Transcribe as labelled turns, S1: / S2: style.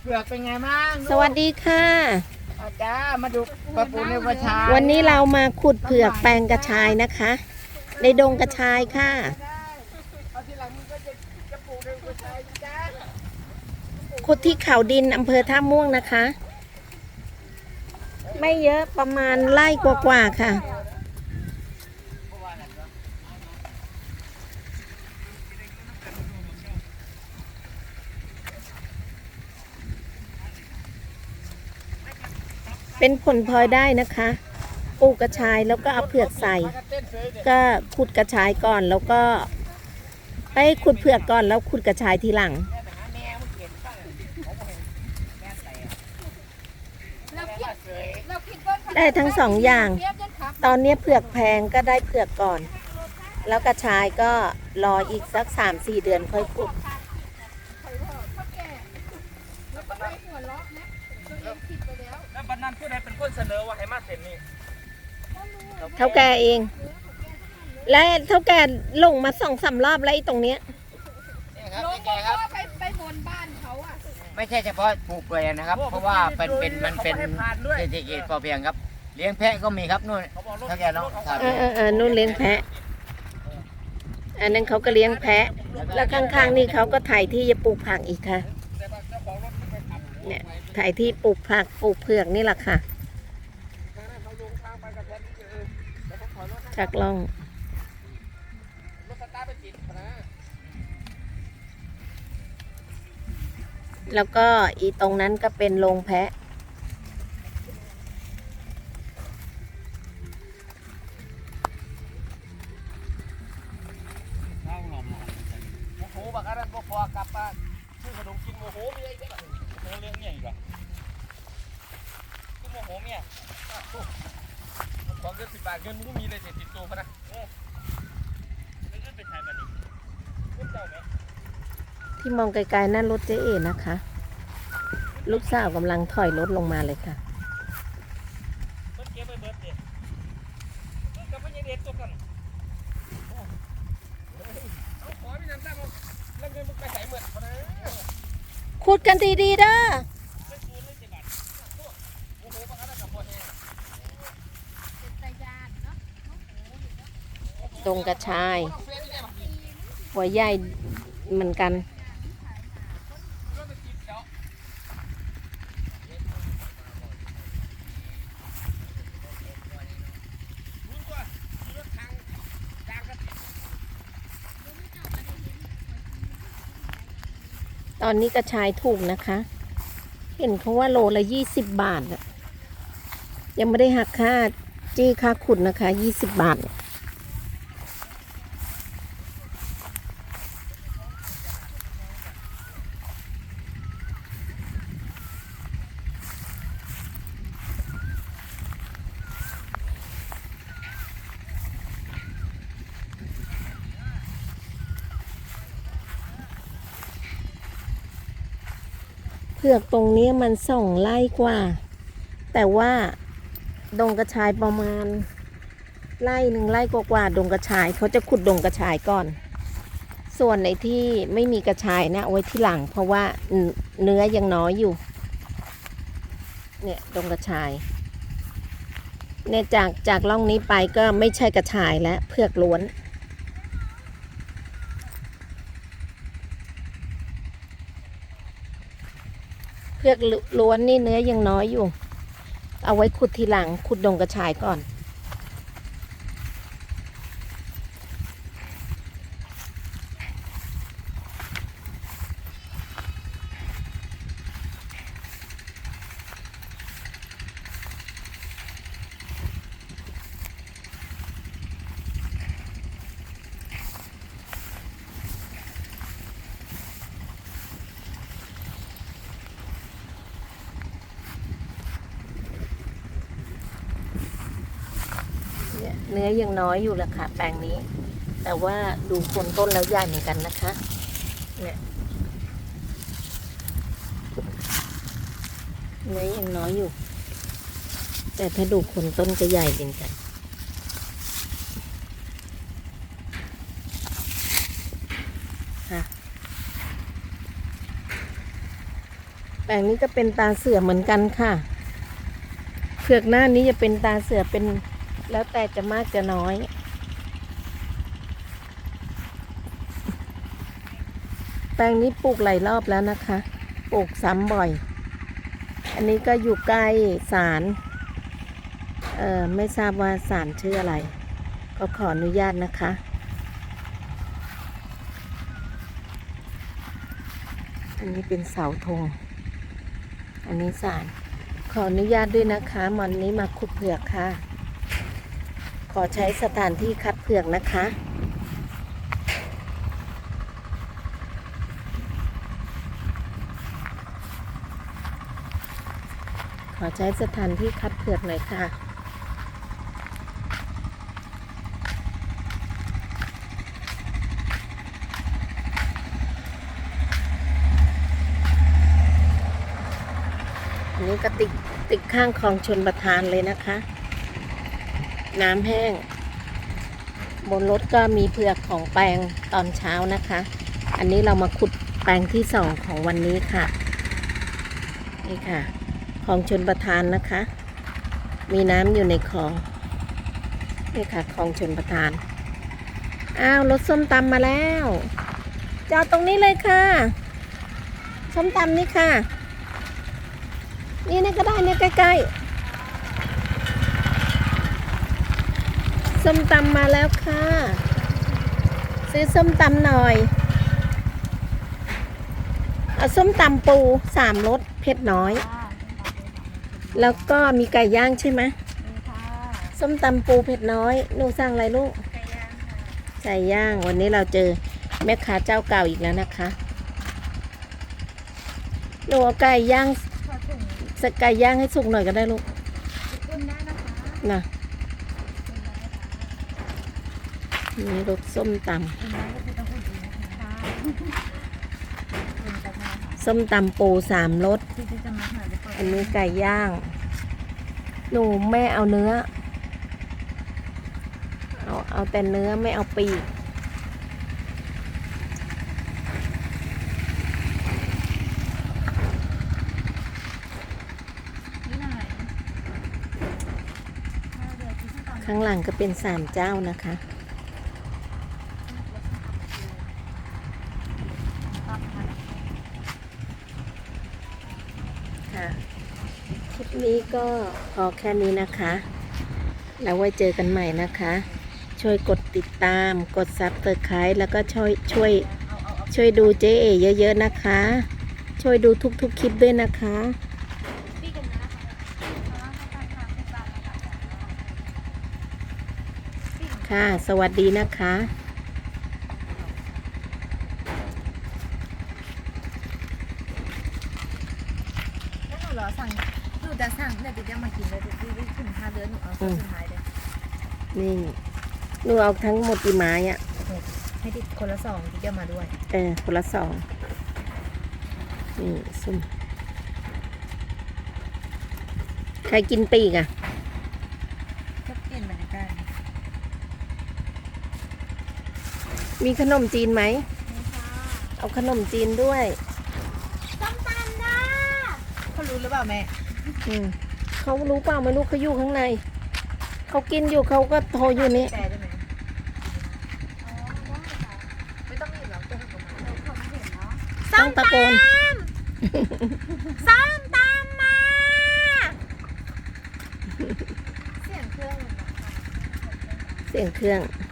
S1: เผือกเป็นไงบ้าง
S2: สวัสดีค่ะ
S1: อาจารย์มาดูปลาปูในประชา
S2: วันนี้เรามาขุดเผือกแปลงกระชายนะคะ ในดงกระชายค่ะ
S1: เอาทีหลังมึงก็จะจะปลูกในประชาจ้า
S2: ขุดที่เขาดินอำเภอท่าม่วงนะคะ ไม่เยอะประมาณไร่กว่าๆค่ะ เป็นผลพลอยได้นะคะปลูกกระชายแล้วก็เอาเผือกใส่ ก็ขุดกระชายก่อนแล้วก็ ไปขุดเผือกก่อนแล้วขุดกระชายทีหลัง
S1: ไปหาแม่มึงเก็บตั้งเขาบอกให้แม่ใส่อะ
S3: เราคิด
S1: เสย
S3: เราคิดว่า
S2: ได้ทั้งสองอย่าง ตอนนี้เผือกแพงก็ได้เผือกก่อน แล้วกระชายก็รออีกสักสามสี่เดือนค่อยขุด
S3: ใครว่าเขาแล้วก็ไปหัวเราะนะตัวเองผิดไปแล้ ว
S1: แล้วบันนั้นผู้ใดเป็นคนเสนอว่าให้มาเซ็นนี่
S3: ก็รู้ว่า
S2: เท่าแกเอง และเท่าแกลงมาสองสามรอบแล้วไอ้ตรงเนี้ย
S1: นี่ครับ
S3: ลง
S1: แก
S3: บอก
S1: ครับ
S3: ว่าไปไปบนบ้านเขาอะ
S1: ไม่ใช่เฉพาะปลูกเลยนะครับ เพราะว่าเป็นเป็นมันเป็นเศรษฐกิจพอเพียงครับ เลี้ยงแพะก็มีครับนู่นถ้าแกน้องถาม
S2: เออเออเออนู่นเลี้ยงแพะ อันนั้นเขาก็เลี้ยงแพะ แล้วข้างๆนี่เขาก็ถ่ายที่จะปลูกผักอีกค่ะ เนี่ยถ่ายที่ปลูกผักปลูกเผือกนี่แหละค่ะชักล่องแล้วก็อีตรงนั้นก็เป็นโรงแพะ
S1: เมียของเงินสิบบาทเงินมึงก็มีเลยเสียติดตัวพะนะเออเงินเป็นไทยบัดนี้เงินเจ้าไหม
S2: ที่มองไกลๆนั่นรถเจ๊เอนะคะ ลูกสาวกำลังถอยรถลงมาเลยค่ะ
S1: เบิดเก็บไปเบิดเด็ดเบิดกับพญาเด็ดตัวกันเอาขอพี่นันตั้งเอาแล้วเงินมึงไปใส่เหมือนพะนะ
S2: ขุดกันดีๆเด้อ
S1: ไม่คูณไม่สิบบาทโอ้โหบักอันนั้นกับพอแห้ง
S3: เป็นตายานเนาะ
S2: ตรงกระชายหัวใหญ่เหมือนกันตอนนี้กระชายถูกนะคะ เห็นเขาว่าโลละยี่สิบบาท ยังไม่ได้หักค่าจี้ค่าขุดนะคะยี่สิบบาท เผือกตรงนี้มันสองไร่กว่า แต่ว่าดงกระชายประมาณไร่หนึ่งไร่กว่าๆดงกระชายเขาจะขุดดงกระชายก่อน ส่วนในที่ไม่มีกระชายนะไว้ที่หลัง เพราะว่าเนเนื้อยังน้อยอยู่ เนี่ยดงกระชายเนี่ยจากจากล่องนี้ไปก็ไม่ใช่กระชายแล้วเผือกล้วน เพือกล้วนนี่เนื้อยังน้อยอยู่ เอาไว้ขุดทีหลังขุดดงกระชายก่อน เนื้อยังน้อยอยู่ละค่ะแปลงนี้ แต่ว่าดูคนต้นแล้วใหญ่เหมือนกันนะคะ เนี่ยเนื้อยังน้อยอยู่ แต่ถ้าดูคนต้นก็ใหญ่เหมือนกันค่ะแปลงนี้ก็เป็นตาเสือเหมือนกันค่ะเผือกหน้านี้จะเป็นตาเสือเป็น แล้วแต่จะมากจะน้อย แปลงนี้ปลูกหลายรอบแล้วนะคะ ปลูกซ้ำบ่อย อันนี้ก็อยู่ใกล้ศาลเออไม่ทราบว่าศาลชื่ออะไร ก็ขออนุญาตนะคะอันนี้เป็นเสาธง อันนี้ศาลขออนุญาตด้วยนะคะวันนี้มาขุดเผือกค่ะ ขอใช้สถานที่คัดเผือกนะคะ ขอใช้สถานที่คัดเผือกหน่อยค่ะอันนี้ก็ติดติดข้างคลองชนประทานเลยนะคะ น้ำแห้ง บนรถก็มีเผือกของแปลงตอนเช้านะคะ อันนี้เรามาขุดแปลงที่สองของวันนี้ค่ะ นี่ค่ะคลองชนประทานนะคะ มีน้ำอยู่ในคลอง นี่ค่ะคลองชนประทาน อ้าวรถส้มตำมาแล้วจอดตรงนี้เลยค่ะส้มตำนี่ค่ะ นี่นี่ก็ได้เนี่ยใกล้ๆ ส้มตำมาแล้วค่ะ ซื้อส้มตำหน่อย เอาส้มตำปูสามรสเผ็ดน้อย แล้วก็มีไก่ย่างใช่ไหมส้มตำปูเผ็ดน้อยหนูสั่งอะไรลูกไก่ย่างวันนี้เราเจอแม่ค้าเจ้าเก่าอีกแล้วนะคะหนูเอาไก่ย่าง
S3: ขอถุง
S2: สกไก่ย่างให้สุกหน่อยก็ได้ลูก
S3: ขึ้นได้นะ คะ
S2: นะ
S3: ขึ้นได้ค่ะ
S2: นี่รสส้มต
S3: ขึ้นได้ก็คือต้องอุ่นอีกนะคะอุ่นจะมาค่ะำ
S2: ส้มตำปูสามรส
S3: ที่จะมาหาจะเปิด
S2: อันนี้ไก่ย่าง หนูแม่เอาเนื้อ เอาเอาแต่เนื้อไม่เอาปีก
S3: นี่หน่อยข้าวเดือดที่ขั้นตอน
S2: ข้างหลังก็เป็นสามเจ้านะคะค่ะ คลิป นี้ก็พอแค่นี้นะคะ แล้วไว้เจอกันใหม่นะคะ ช่วยกดติดตาม กดซับสไครต์แล้วก็ช่วยช่วย ช่วยดูเจ๊เอเยอะๆนะคะ ช่วยดูทุกๆคลิปด้วยนะคะ
S3: ค่ะ
S2: สวัสดีนะคะ
S3: เหรอสั่ง หนูจะสั่งเดี๋ยวจะมากินเลยเดี๋ยวพี่ถึงท่าเรือหนูเอาสุดท้ายเลย
S2: นี่หนูเอาทั้งหมดกี่ไม้อะ
S3: ให้ติดคนละสองที่จะมาด้วย
S2: เออ คนละสองนี่ส้มใครกินปีกอะ
S3: ก็เปลี่ยนบรรยากาศ
S2: มีขนมจีนไหม
S3: นี่ค่ะ
S2: เอาขนมจีนด้วย
S3: ส้มตำนะเขารู้หรือเปล่าแม่
S2: อืมเขารู้เปล่าไม่รู้เขาอยู่ข้างใน เขากินอยู่เขาก็โทรอยู่นี่
S3: แต่ได้ไหมอ๋อได้ค่ะไม่ต้องมีหรอกตัวให้ผมมาเราเขาไม่เห็นเนาะ
S2: ต้องตะโกน
S3: ส้มตำมา เสียงเครื่องเลยนะ
S2: เสียงเครื่อง
S3: เ